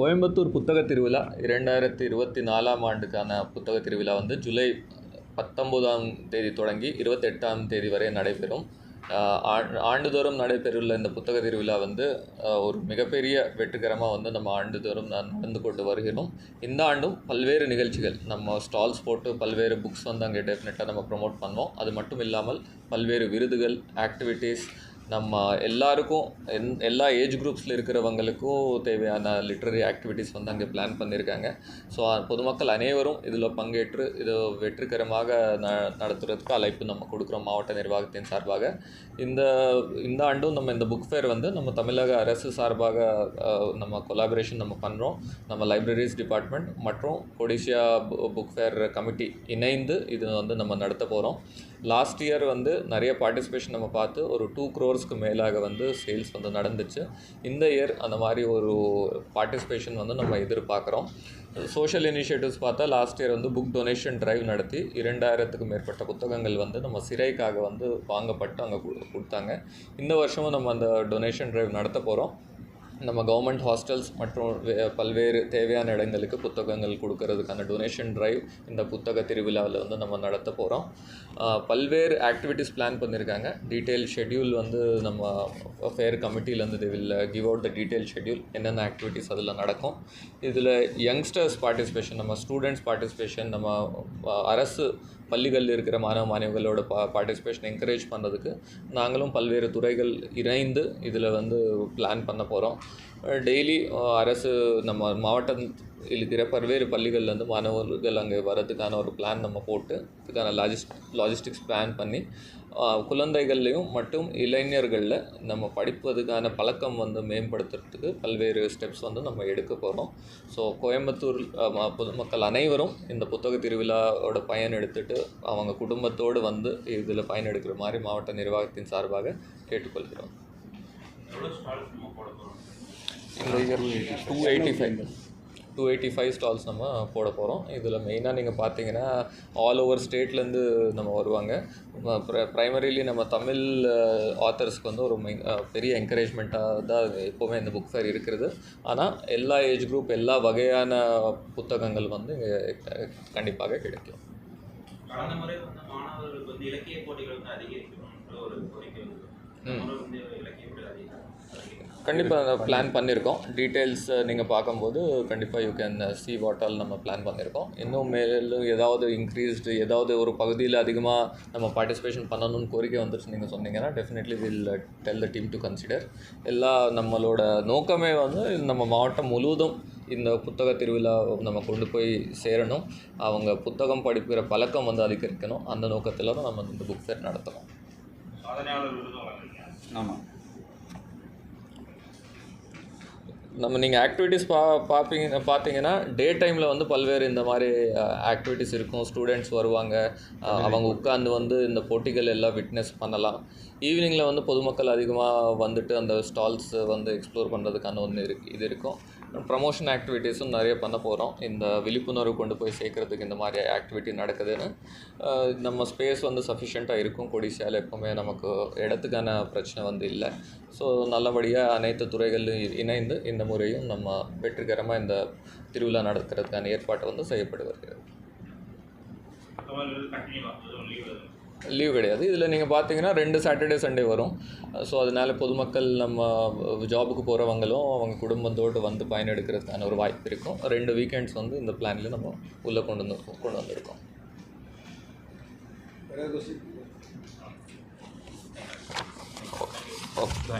கோயம்புத்தூர் புத்தக திருவிழா இரண்டாயிரத்தி இருபத்தி நாலாம் ஆண்டுக்கான புத்தக திருவிழா வந்து ஜூலை பத்தொம்போதாம் தேதி தொடங்கி இருபத்தெட்டாம் தேதி வரை நடைபெறும். ஆண்டுதோறும் நடைபெறவுள்ள இந்த புத்தக திருவிழா வந்து ஒரு மிகப்பெரிய வெற்றிகரமாக வந்து நம்ம ஆண்டுதோறும் நடந்து கொண்டு வருகிறோம். இந்த ஆண்டும் பல்வேறு நிகழ்ச்சிகள் நம்ம ஸ்டால்ஸ் போட்டு பல்வேறு புக்ஸ் வந்து அங்கே டெஃபினட்டாக நம்ம ப்ரொமோட் பண்ணோம். அது மட்டும் இல்லாமல் பல்வேறு விருதுகள் ஆக்டிவிட்டீஸ் நம்ம எல்லாருக்கும் என் எல்லா ஏஜ் குரூப்ஸில் இருக்கிறவங்களுக்கும் தேவையான லிட்ரரி ஆக்டிவிட்டீஸ் வந்து அங்கே பிளான் பண்ணியிருக்காங்க ஸோ பொதுமக்கள் அனைவரும் இதில் பங்கேற்று இது வெற்றிகரமாக ந நடத்துறதுக்கு அழைப்பு நம்ம கொடுக்குறோம் மாவட்ட நிர்வாகத்தின் சார்பாக. இந்த இந்த ஆண்டும் நம்ம இந்த புக் ஃபேர் வந்து நம்ம தமிழக அரசு சார்பாக நம்ம கொலாபரேஷன் நம்ம பண்ணுறோம் நம்ம லைப்ரரிஸ் டிபார்ட்மெண்ட் மற்றும் கொடிஷியா புக் ஃபேர் கமிட்டி இணைந்து இது வந்து நம்ம நடத்த போகிறோம் லாஸ்ட் இயர் வந்து நிறைய பார்ட்டிசிபேஷன் நம்ம பார்த்து ஒரு டூ க்ரோர்ஸ் க்ரோர்ஸ்க்கு மேலாக வந்து சேல்ஸ் வந்து நடந்துச்சு. இந்த இயர் அந்த மாதிரி ஒரு பார்ட்டிசிபேஷன் வந்து நம்ம எதிர்பார்க்குறோம். சோஷியல் இனிஷியேட்டிவ்ஸ் பார்த்தா லாஸ்ட் இயர் வந்து புக் டொனேஷன் டிரைவ் நடத்தி இரண்டாயிரத்துக்கு மேற்பட்ட புத்தகங்கள் வந்து நம்ம சிறைக்காக வந்து வாங்கப்பட்டு அங்கே கொடுத்தாங்க. இந்த வருஷமும் நம்ம அந்த டொனேஷன் டிரைவ் நடத்த போகிறோம் நம்ம கவர்மெண்ட் ஹாஸ்டல்ஸ் மற்றும் வே- பல்வேறு தேவையான இடங்களுக்கு புத்தகங்கள் கொடுக்கறதுக்கான டொனேஷன் ட்ரைவ் இந்த புத்தக திருவிழாவில் வந்து நம்ம நடத்த போகிறோம் பல்வேறு ஆக்டிவிட்டீஸ் பிளான் பண்ணியிருக்காங்க டீட்டெயில் ஷெட்யூல் வந்து நம்ம ஃபேர் கமிட்டியிலேருந்து they will give out the detail schedule என்னென்ன ஆக்டிவிட்டீஸ் அதில் நடக்கும். இதில் யங்ஸ்டர்ஸ் பார்ட்டிசிபேஷன் நம்ம ஸ்டூடெண்ட்ஸ் பார்ட்டிசிபேஷன் நம்ம அரசு பள்ளிகளில் இருக்கிற மாணவ மாணவிகளோட பா பார்ட்டிசிபேஷன் என்கரேஜ் பண்ணுறதுக்கு நாங்களும் பல்வேறு துறைகள் இணைந்து இதில் வந்து பிளான் பண்ண போகிறோம் டெய்லி அரசு நம்ம மாவட்டம் இருக்கிற பல்வேறு பள்ளிகள்லேருந்து மாணவர்கள் அங்கே வரதுக்கான ஒரு பிளான் நம்ம போட்டு இதுக்கான லாஜிஸ்ட் லாஜிஸ்டிக்ஸ் பிளான் பண்ணி குழந்தைகள்லையும் மற்றும் இளைஞர்களில் நம்ம படிப்பதுக்கான பழக்கம் வந்து மேம்படுத்துறதுக்கு பல்வேறு ஸ்டெப்ஸ் வந்து நம்ம எடுக்க போகிறோம் ஸோ கோயம்புத்தூர் பொதுமக்கள் அனைவரும் இந்த புத்தக திருவிழாவோட பயன் எடுத்துட்டு அவங்க குடும்பத்தோடு வந்து இதில் பயன் எடுக்கிற மாதிரி மாவட்ட நிர்வாகத்தின் சார்பாக கேட்டுக்கொள்கிறோம். Two eighty five two eighty five stalls நம்ம போட போகிறோம் இதில் மெயினாக நீங்கள் பார்த்தீங்கன்னா ஆல் ஓவர் ஸ்டேட்லேருந்து நம்ம வருவாங்க. ப்ரைமரிலி நம்ம தமிழ் ஆத்தர்ஸ்க்கு வந்து ஒரு மெயின் பெரிய என்கரேஜ்மெண்ட்டாக தான் எப்போவுமே இந்த புக் ஃபேர் இருக்கிறது. ஆனால் எல்லா ஏஜ் குரூப் எல்லா வகையான புத்தகங்கள் வந்து இங்கே கண்டிப்பாக கிடைக்கும். கடந்த முறை வந்து மாணவர்களுக்கு வந்து இலக்கிய போட்டிகள் வந்து அதிகரிக்கணும்ன்ற ஒரு கோரிக்கை கண்டிப்பாக பிளான் பண்ணியிருக்கோம். டீட்டெயில்ஸ் நீங்கள் பார்க்கும்போது கண்டிப்பாக you can see what all நம்ம பிளான் பண்ணியிருக்கோம். இன்னும் மேலும் ஏதாவது இன்க்ரீஸ்டு ஏதாவது ஒரு பகுதியில் அதிகமாக நம்ம பார்ட்டிசிபேஷன் பண்ணணும்னு கோரிக்கை வந்துருச்சு நீங்கள் சொன்னீங்கன்னா definitely will tell the team to consider எல்லா நம்மளோட நோக்கமே வந்து நம்ம மாவட்டம் முழுவதும் இந்த புத்தக திருவிழா நம்ம கொண்டு போய் சேரணும். அவங்க புத்தகம் படிக்கிற பழக்கம் வந்து அதிகரிக்கணும். அந்த நோக்கத்தில் தான் நம்ம இந்த புக் ஃபேர் வழங்குறீங்க ஆமாம் நம்ம நீங்கள் ஆக்டிவிட்டீஸ் பா பார்ப்பீங்க பார்த்தீங்கன்னா டே டைமில் வந்து பல்வேறு இந்த மாதிரி ஆக்டிவிட்டீஸ் இருக்கும். ஸ்டூடெண்ட்ஸ் வருவாங்க. அவங்க உட்காந்து வந்து இந்த போட்டிகள் எல்லாம் விட்னஸ் பண்ணலாம். ஈவினிங்கில் வந்து பொதுமக்கள் அதிகமாக வந்துட்டு அந்த ஸ்டால்ஸ் வந்து எக்ஸ்ப்ளோர் பண்ணுறதுக்கான ஒன்று இருக்கு இது இருக்கும். ப்ரமோஷன் ஆக்டிவிட்டீஸும் நிறைய பண்ண போகிறோம் இந்த விழிப்புணர்வு கொண்டு போய் சேர்க்கறதுக்கு இந்த மாதிரி ஆக்டிவிட்டி நடக்குதுன்னு நம்ம ஸ்பேஸ் வந்து சஃபிஷியண்ட்டாக இருக்கும். கொடிசியால் எப்போவுமே நமக்கு இடத்துக்கான பிரச்சனை வந்து இல்லை. ஸோ நல்லபடியாக அனைத்து துறைகளிலும் இணைந்து இந்த முறையும் நம்ம வெற்றிகரமாக இந்த திருவிழா நடக்கிறதுக்கான ஏற்பாட்டை வந்து செய்யப்பட்டு வருகிறது. லீவ் கிடையாது. இதில் நீங்கள் பார்த்தீங்கன்னா ரெண்டு சாட்டர்டே சண்டே வரும். ஸோ அதனால் பொதுமக்கள் நம்ம ஜாபுக்கு போகிறவங்களும் அவங்க குடும்பத்தோடு வந்து பயனெடுக்கிறதுக்கான ஒரு வாய்ப்பு இருக்கும். ரெண்டு வீக்கெண்ட்ஸ் வந்து இந்த பிளானில் நம்ம உள்ளே கொண்டு வந்து கொண்டு வந்திருக்கோம். ஓகே